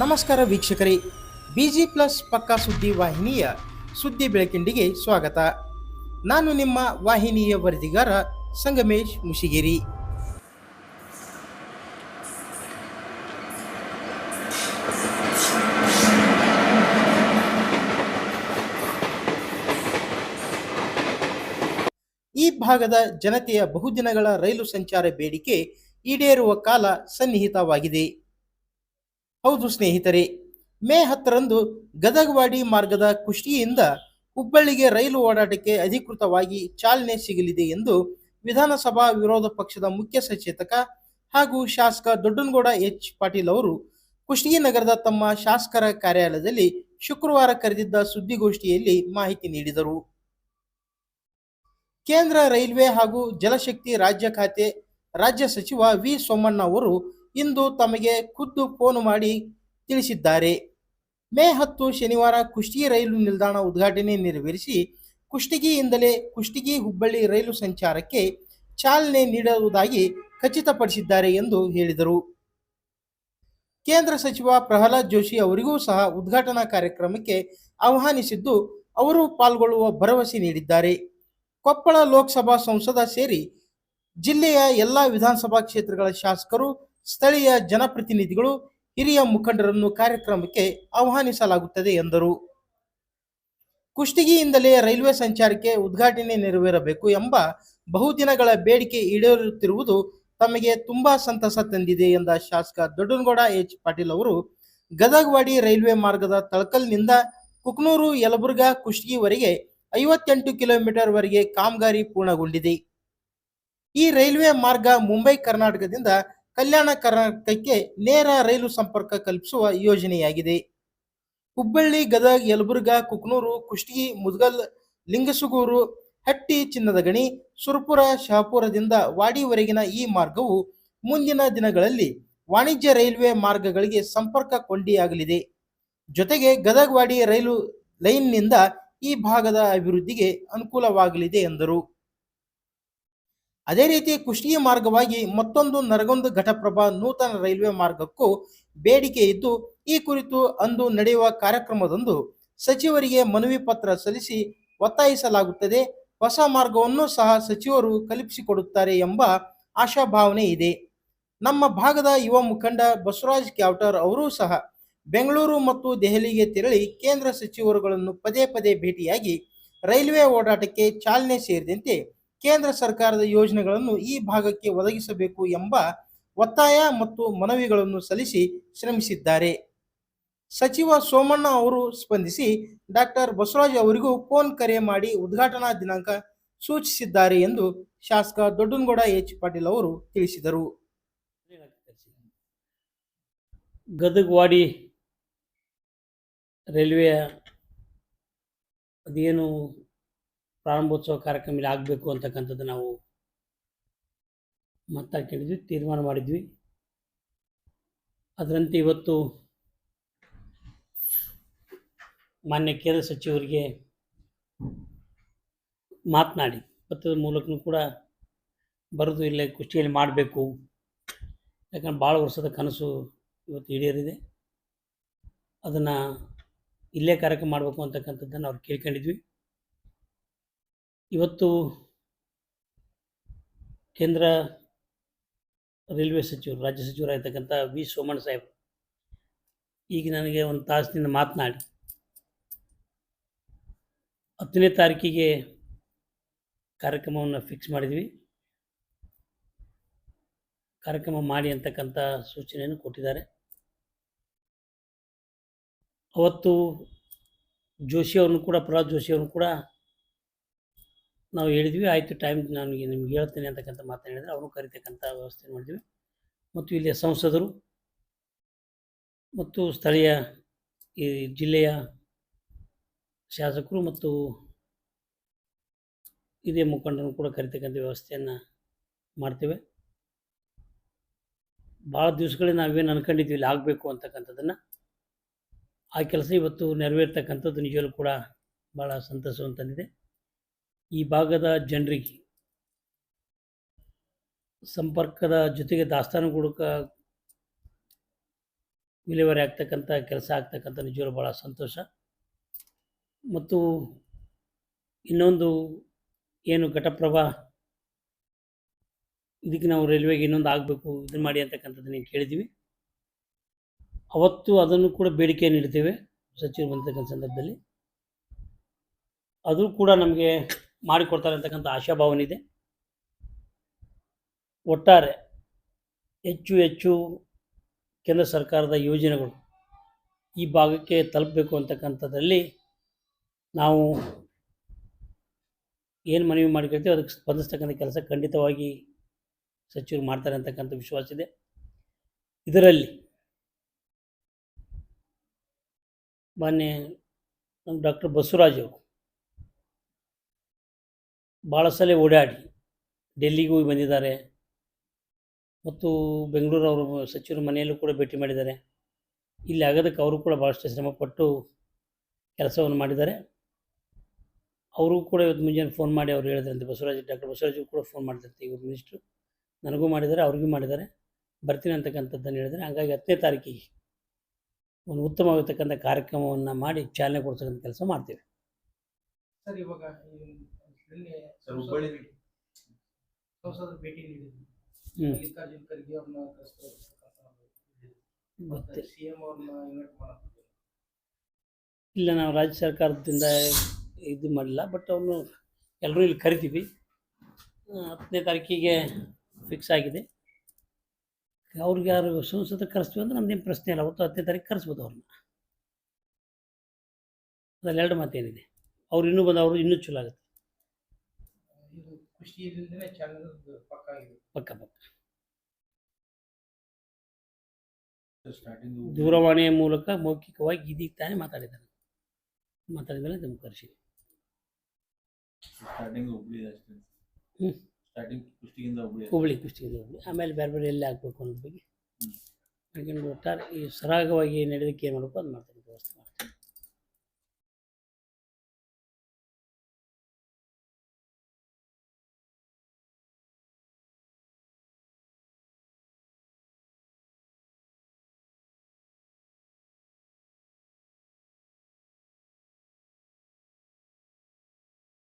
ನಮಸ್ಕಾರ ವೀಕ್ಷಕರೇ. Busy plus ಪಕ್ಕಾ ಸುದ್ದಿ ವಾಹಿನಿಯ ಸುದ್ದಿ ಬೆಳಕಿಂಡಿಗೆ ಸ್ವಾಗತ. ನಾನು ನಿಮ್ಮ ವಾಹಿನಿಯ ವರದಿಗಾರ ಸಂಗಮೇಶ್ ಮುಷಿಗಿರಿ. ಈ ಭಾಗದ ಜನತೆಯ ಬಹುದಿನಗಳ ರೈಲು ಸಂಚಾರ ಬೇಡಿಕೆ ಈಡೇರುವ ಕಾಲ ಸನ್ನಿಹಿತವಾಗಿದೆ. ಹೌದು ಸ್ನೇಹಿತರೆ, ಮೇ ಹತ್ತರಂದು ಗದಗವಾಡಿ ಮಾರ್ಗದ ಕುಷ್ಟಿಯಿಂದ ಹುಬ್ಬಳ್ಳಿಗೆ ರೈಲು ಓಡಾಟಕ್ಕೆ ಅಧಿಕೃತವಾಗಿ ಚಾಲನೆ ಸಿಗಲಿದೆ ಎಂದು ವಿಧಾನಸಭಾ ವಿರೋಧ ಪಕ್ಷದ ಮುಖ್ಯ ಸಚೇತಕ ಹಾಗೂ ಶಾಸಕ ದೊಡ್ಡನಗೌಡ ಎಚ್ ಪಾಟೀಲ್ ಅವರು ಕುಷ್ಟಗಿ ನಗರದ ತಮ್ಮ ಶಾಸಕರ ಕಾರ್ಯಾಲಯದಲ್ಲಿ ಶುಕ್ರವಾರ ಕರೆದಿದ್ದ ಸುದ್ದಿಗೋಷ್ಠಿಯಲ್ಲಿ ಮಾಹಿತಿ ನೀಡಿದರು. ಕೇಂದ್ರ ರೈಲ್ವೆ ಹಾಗೂ ಜಲಶಕ್ತಿ ರಾಜ್ಯ ಖಾತೆ ರಾಜ್ಯ ಸಚಿವ ವಿ ಸೋಮಣ್ಣ ಅವರು ಇಂದು ತಮಗೆ ಖುದ್ದು ಫೋನ್ ಮಾಡಿ ತಿಳಿಸಿದ್ದಾರೆ. ಮೇ ಹತ್ತು ಶನಿವಾರ ಕುಷ್ಟಗಿ ರೈಲು ನಿಲ್ದಾಣ ಉದ್ಘಾಟನೆ ನೆರವೇರಿಸಿ ಕುಷ್ಟಗಿಯಿಂದಲೇ ಕುಷ್ಟಗಿ ಹುಬ್ಬಳ್ಳಿ ರೈಲು ಸಂಚಾರಕ್ಕೆ ಚಾಲನೆ ನೀಡುವುದಾಗಿ ಖಚಿತಪಡಿಸಿದ್ದಾರೆ ಎಂದು ಹೇಳಿದರು. ಕೇಂದ್ರ ಸಚಿವ ಪ್ರಹ್ಲಾದ್ ಜೋಶಿ ಅವರಿಗೂ ಸಹ ಉದ್ಘಾಟನಾ ಕಾರ್ಯಕ್ರಮಕ್ಕೆ ಆಹ್ವಾನಿಸಿದ್ದು ಅವರು ಪಾಲ್ಗೊಳ್ಳುವ ಭರವಸೆ ನೀಡಿದ್ದಾರೆ. ಕೊಪ್ಪಳ ಲೋಕಸಭಾ ಸಂಸದ ಸೇರಿ ಜಿಲ್ಲೆಯ ಎಲ್ಲ ವಿಧಾನಸಭಾ ಕ್ಷೇತ್ರಗಳ ಶಾಸಕರು ಸ್ಥಳೀಯ ಜನಪ್ರತಿನಿಧಿಗಳು ಹಿರಿಯ ಮುಖಂಡರನ್ನು ಕಾರ್ಯಕ್ರಮಕ್ಕೆ ಆಹ್ವಾನಿಸಲಾಗುತ್ತದೆ ಎಂದರು. ಕುಷ್ಟಗಿಯಿಂದಲೇ ರೈಲ್ವೆ ಸಂಚಾರಕ್ಕೆ ಉದ್ಘಾಟನೆ ನೆರವೇರಬೇಕು ಎಂಬ ಬಹುದಿನಗಳ ಬೇಡಿಕೆ ಈಡೇರುತ್ತಿರುವುದು ತಮಗೆ ತುಂಬಾ ಸಂತಸ ತಂದಿದೆ ಎಂದ ಶಾಸಕ ದೊಡ್ಡನಗೌಡ ಎಚ್ ಪಾಟೀಲ್ ಅವರು. ಗದಗವಾಡಿ ರೈಲ್ವೆ ಮಾರ್ಗದ ತಳಕಲ್ನಿಂದ ಕುಕ್ನೂರು, ಯಲಬುರ್ಗಾ, ಕುಷ್ಟಗಿವರೆಗೆ ಐವತ್ತೆಂಟು ಕಿಲೋಮೀಟರ್ ವರೆಗೆ ಕಾಮಗಾರಿ ಪೂರ್ಣಗೊಂಡಿದೆ. ಈ ರೈಲ್ವೆ ಮಾರ್ಗ ಮುಂಬೈ, ಕರ್ನಾಟಕದಿಂದ ಕಲ್ಯಾಣ ಕರ್ನಾಟಕಕ್ಕೆ ನೇರ ರೈಲು ಸಂಪರ್ಕ ಕಲ್ಪಿಸುವ ಯೋಜನೆಯಾಗಿದೆ. ಹುಬ್ಬಳ್ಳಿ, ಗದಗ, ಯಲಬುರ್ಗಾ, ಕುಕ್ನೂರು, ಕುಷ್ಟಗಿ, ಮುದಗಲ್, ಲಿಂಗಸುಗೂರು, ಹಟ್ಟಿ ಚಿನ್ನದ ಗಣಿ, ಸುರಪುರ ಶಹಾಪುರದಿಂದ ವಾಡಿವರೆಗಿನ ಈ ಮಾರ್ಗವು ಮುಂದಿನ ದಿನಗಳಲ್ಲಿ ವಾಣಿಜ್ಯ ರೈಲ್ವೆ ಮಾರ್ಗಗಳಿಗೆ ಸಂಪರ್ಕ ಕೊಂಡಿಯಾಗಲಿದೆ. ಜೊತೆಗೆ ಗದಗವಾಡಿ ರೈಲು ಲೈನ್ನಿಂದ ಈ ಭಾಗದ ಅಭಿವೃದ್ಧಿಗೆ ಅನುಕೂಲವಾಗಲಿದೆ ಎಂದರು. ಅದೇ ರೀತಿ ಕುಷ್ಟಗಿ ಮಾರ್ಗವಾಗಿ ಮತ್ತೊಂದು ನರಗೊಂದು ಘಟಪ್ರಭಾ ನೂತನ ರೈಲ್ವೆ ಮಾರ್ಗಕ್ಕೂ ಬೇಡಿಕೆ ಇದ್ದು, ಈ ಕುರಿತು ಅಂದು ನಡೆಯುವ ಕಾರ್ಯಕ್ರಮದಂದು ಸಚಿವರಿಗೆ ಮನವಿ ಪತ್ರ ಸಲ್ಲಿಸಿ ಒತ್ತಾಯಿಸಲಾಗುತ್ತದೆ. ಹೊಸ ಮಾರ್ಗವನ್ನು ಸಹ ಸಚಿವರು ಕಲ್ಪಿಸಿಕೊಡುತ್ತಾರೆ ಎಂಬ ಆಶಾಭಾವನೆ ಇದೆ. ನಮ್ಮ ಭಾಗದ ಯುವ ಮುಖಂಡ ಬಸವರಾಜ್ ಕ್ಯಾವ್ಟರ್ ಅವರೂ ಸಹ ಬೆಂಗಳೂರು ಮತ್ತು ದೆಹಲಿಗೆ ತೆರಳಿ ಕೇಂದ್ರ ಸಚಿವರುಗಳನ್ನು ಪದೇ ಪದೇ ಭೇಟಿಯಾಗಿ ರೈಲ್ವೆ ಓಡಾಟಕ್ಕೆ ಚಾಲನೆ ಸೇರಿದಂತೆ ಕೇಂದ್ರ ಸರ್ಕಾರದ ಯೋಜನೆಗಳನ್ನು ಈ ಭಾಗಕ್ಕೆ ಒದಗಿಸಬೇಕು ಎಂಬ ಒತ್ತಾಯ ಮತ್ತು ಮನವಿಗಳನ್ನು ಸಲ್ಲಿಸಿ ಶ್ರಮಿಸಿದ್ದಾರೆ. ಸಚಿವ ಸೋಮಣ್ಣ ಅವರು ಸ್ಪಂದಿಸಿ ಡಾಕ್ಟರ್ ಬಸವರಾಜ್ ಅವರಿಗೂ ಫೋನ್ ಕರೆ ಮಾಡಿ ಉದ್ಘಾಟನಾ ದಿನಾಂಕ ಸೂಚಿಸಿದ್ದಾರೆ ಎಂದು ಶಾಸಕ ದೊಡ್ಡನಗೌಡ ಎಚ್ ಪಾಟೀಲ್ ಅವರು ತಿಳಿಸಿದರು. ಗದಗವಾಡಿ ರೈಲ್ವೆಯ ಅದೇನು ಪ್ರಾರಂಭೋತ್ಸವ ಕಾರ್ಯಕ್ರಮ ಇಲ್ಲಿ ಆಗಬೇಕು ಅಂತಕ್ಕಂಥದ್ದು ನಾವು ಮಾತಾಡ್ಕೊಂಡಿದ್ವಿ, ತೀರ್ಮಾನ ಮಾಡಿದ್ವಿ. ಅದರಂತೆ ಇವತ್ತು ಮಾನ್ಯ ಕೇಂದ್ರ ಸಚಿವರಿಗೆ ಮಾತನಾಡಿ, ಪತ್ರದ ಮೂಲಕನೂ ಕೂಡ ಬರೆದು ಇಲ್ಲೇ ಕುಷ್ಟಿಯಲ್ಲಿ ಮಾಡಬೇಕು. ಯಾಕಂದ್ರೆ ಭಾಳ ವರ್ಷದ ಕನಸು ಇವತ್ತು ಈಡೇರಿದೆ ಅದನ್ನು ಇಲ್ಲೇ ಕಾರ್ಯಕ್ರಮ ಮಾಡಬೇಕು ಅಂತಕ್ಕಂಥದ್ದನ್ನು ಅವ್ರು ಕೇಳ್ಕೊಂಡಿದ್ವಿ. ಇವತ್ತು ಕೇಂದ್ರ ರೈಲ್ವೆ ಸಚಿವರು, ರಾಜ್ಯ ಸಚಿವರಾಗಿರ್ತಕ್ಕಂಥ ವಿ. ಸೋಮಣ್ಣ ಸಾಹೇಬ್ ಈಗ ನನಗೆ ಒಂದು ತಾಸಿನಿಂದ ಮಾತನಾಡಿ, ಹತ್ತನೇ ತಾರೀಕಿಗೆ ಕಾರ್ಯಕ್ರಮವನ್ನು ಫಿಕ್ಸ್ ಮಾಡಿದ್ವಿ. ಕಾರ್ಯಕ್ರಮ ಮಾಡಿ ಅಂತಕ್ಕಂಥ ಸೂಚನೆಯನ್ನು ಕೊಟ್ಟಿದ್ದಾರೆ. ಅವತ್ತು ಜೋಶಿ ಕೂಡ, ಪ್ರಹ್ಲಾದ್ ಜೋಶಿ ಕೂಡ ನಾವು ಹೇಳಿದ್ವಿ, ಆಯಿತು ಟೈಮ್ ನನಗೆ ನಿಮ್ಗೆ ಹೇಳ್ತೇನೆ ಅಂತಕ್ಕಂಥ ಮಾತನ್ನು ಹೇಳಿದರೆ ಅವರು ಕರಿತಕ್ಕಂಥ ವ್ಯವಸ್ಥೆ ಮಾಡಿದ್ವಿ. ಮತ್ತು ಇಲ್ಲಿಯ ಸಂಸದರು ಮತ್ತು ಸ್ಥಳೀಯ ಈ ಜಿಲ್ಲೆಯ ಶಾಸಕರು ಮತ್ತು ಇದೇ ಮುಖಂಡರು ಕೂಡ ಕರಿತಕ್ಕಂಥ ವ್ಯವಸ್ಥೆಯನ್ನು ಮಾಡ್ತೇವೆ. ಭಾಳ ದಿವಸಗಳೇ ನಾವೇನು ಅನ್ಕೊಂಡಿದ್ವಿ, ಇಲ್ಲಿ ಆಗಬೇಕು ಅಂತಕ್ಕಂಥದ್ದನ್ನು. ಆ ಕೆಲಸ ಇವತ್ತು ನೆರವೇರ್ತಕ್ಕಂಥದ್ದು ನಿಜವಲ್ಲೂ ಕೂಡ ಭಾಳ ಸಂತಸವನ್ನು ಈ ಭಾಗದ ಜನರಿಗೆ ಸಂಪರ್ಕದ ಜೊತೆಗೆ ದಾಸ್ತಾನು ಕೊಡಕ ವಿಲೇವಾರಿ ಆಗ್ತಕ್ಕಂಥ ಕೆಲಸ ಆಗ್ತಕ್ಕಂಥ ನಿಜವರು ಭಾಳ ಸಂತೋಷ. ಮತ್ತು ಇನ್ನೊಂದು ಏನು ಘಟಪ್ರಭಾ ಇದಕ್ಕೆ ನಾವು ರೈಲ್ವೆಗೆ ಇನ್ನೊಂದು ಆಗಬೇಕು, ಇದನ್ನು ಮಾಡಿ ಅಂತಕ್ಕಂಥದ್ದನ್ನು ಕೇಳಿದ್ದೀವಿ ಅವತ್ತು ಅದನ್ನು ಕೂಡ ಬೇಡಿಕೆ ನೀಡ್ತೇವೆ ಸಚಿವರು ಬಂದಿರ್ತಕ್ಕಂಥ ಸಂದರ್ಭದಲ್ಲಿ. ಅದು ಕೂಡ ನಮಗೆ ಮಾಡಿಕೊಡ್ತಾರೆ ಅಂತಕ್ಕಂಥ ಆಶಾಭಾವನೆ ಇದೆ ಒಟ್ಟಾರೆ ಹೆಚ್ಚು ಹೆಚ್ಚು ಕೇಂದ್ರ ಸರ್ಕಾರದ ಯೋಜನೆಗಳು ಈ ಭಾಗಕ್ಕೆ ತಲುಪಬೇಕು ಅಂತಕ್ಕಂಥದ್ರಲ್ಲಿ ನಾವು ಏನು ಮನವಿ ಮಾಡಿಕೊಳ್ತೀವಿ ಅದಕ್ಕೆ ಸ್ಪಂದಿಸ್ತಕ್ಕಂಥ ಕೆಲಸ ಖಂಡಿತವಾಗಿ ಸಚಿವರು ಮಾಡ್ತಾರೆ ಅಂತಕ್ಕಂಥ ವಿಶ್ವಾಸ ಇದೆ. ಇದರಲ್ಲಿ ಮಾನ್ಯ ಡಾಕ್ಟರ್ ಬಸವರಾಜ್ ಅವರು ಭಾಳ ಸಲ ಓಡಾಡಿ ಡೆಲ್ಲಿಗೆ ಹೋಗಿ ಬಂದಿದ್ದಾರೆ. ಮತ್ತು ಬೆಂಗಳೂರು ಅವರು ಸಚಿವರ ಮನೆಯಲ್ಲೂ ಕೂಡ ಭೇಟಿ ಮಾಡಿದ್ದಾರೆ. ಇಲ್ಲಿ ಆಗೋದಕ್ಕೆ ಅವರು ಕೂಡ ಭಾಳಷ್ಟು ಶ್ರಮಪಟ್ಟು ಕೆಲಸವನ್ನು ಮಾಡಿದ್ದಾರೆ. ಅವರು ಕೂಡ ಇವತ್ತು ಮುಂಜಾನೆ ಫೋನ್ ಮಾಡಿ ಅವ್ರು ಹೇಳಿದ್ರಂತೆ, ಬಸವರಾಜ್, ಡಾಕ್ಟರ್ ಬಸವರಾಜ್ ಕೂಡ ಫೋನ್ ಮಾಡಿದಂತೆ ಇವರು ಮಿನಿಸ್ಟ್ರು ನನಗೂ ಮಾಡಿದ್ದಾರೆ, ಅವ್ರಿಗೂ ಮಾಡಿದ್ದಾರೆ. ಬರ್ತೀನಿ ಅಂತಕ್ಕಂಥದ್ದನ್ನು ಹೇಳಿದರೆ ಹಾಗಾಗಿ ಹತ್ತನೇ ತಾರೀಕಿಗೆ ಒಂದು ಉತ್ತಮವಾಗಿರ್ತಕ್ಕಂಥ ಕಾರ್ಯಕ್ರಮವನ್ನು ಮಾಡಿ ಚಾಲನೆ ಕೊಡ್ತಕ್ಕಂಥ ಕೆಲಸ ಮಾಡ್ತೀವಿ. ಸರ್, ಇವಾಗ ಈ ಸರ್ ಹುಬ್ಬಳ್ಳಿ ಸಂಸದರು ಭೇಟಿ ನೀಡಿದ್ರು ಹ್ಞೂ ಮಲ್ಲಿಕಾರ್ಜುನ್ ಖರ್ಗೆ ಅವ್ರನ್ನ ಗೊತ್ತೇ ಸಿ ಎಂ ಅವ್ರನ್ನ ಇನ್ವೈಟ್ ಮಾಡೋದು ಇಲ್ಲ ನಾವು ರಾಜ್ಯ ಸರ್ಕಾರದಿಂದ ಇದು ಮಾಡಿಲ್ಲ ಬಟ್ ಅವನು ಎಲ್ಲರೂ ಇಲ್ಲಿ ಕರಿತೀವಿ. ಹತ್ತನೇ ತಾರೀಕಿಗೆ ಫಿಕ್ಸ್ ಆಗಿದೆ. ಅವ್ರಿಗೆ ಯಾರು ಸಂಸದ ಕರೆಸ್ತೀವಿ ಅಂದ್ರೆ ನಮ್ದೇನು ಪ್ರಶ್ನೆ ಇಲ್ಲ. ಅವತ್ತು ಹತ್ತನೇ ತಾರೀಕು ಕರೆಸ್ಬೋದು ಅವ್ರನ್ನ. ಅದ್ರಲ್ಲಿ ಎರಡು ಮಾತೇನಿದೆ. ಅವ್ರು ಇನ್ನೂ ಬಂದು ಅವರು ಇನ್ನೂ ಚಲೋ ಆಗುತ್ತೆ. ಇದು ಖುಷಿಯಿಂದನೇ ಚಾನಲ್ ಪಕ್ಕ ಆಗಿದೆ ಪಕ್ಕ ಪಕ್ಕ ಸ್ಟಾರ್ಟಿಂಗ್ ದೂರವಾಣಿಯ ಮೂಲಕ ಮೌಖಿಕವಾಗಿ ಇದೀಗ ತಾನೇ ಮಾತಾಡಿದ್ದಾರೆ ಮಾತಾಡಿದ ಮೇಲೆ ನಮ್ಗೆ ಕರೆಸಿ ಸ್ಟಾರ್ಟಿಂಗ್ ಹುಬ್ಳಿ ಅಷ್ಟೇ. ಸ್ಟಾರ್ಟಿಂಗ್ ಕುಷ್ಟಿಗಿಂದ ಹುಬ್ಳಿ ಹುಬ್ಳಿ ಕುಸ್ತಿಗೆ ಹುಬ್ಳಿ ಆಮೇಲೆ ಬೇರೆ ಬೇರೆ ಎಲ್ಲಿ ಹಾಕ್ಬೇಕು ಅನ್ನೋದ್ರ ಬಗ್ಗೆ. ಹಾಗೆ ಒಟ್ಟಾರೆ ಈ ಸರಾಗವಾಗಿ ನಡೆದಕ್ಕೆ ಏನು ಮಾಡಬೇಕು ಅದು ಮಾಡ್ತಾರೆ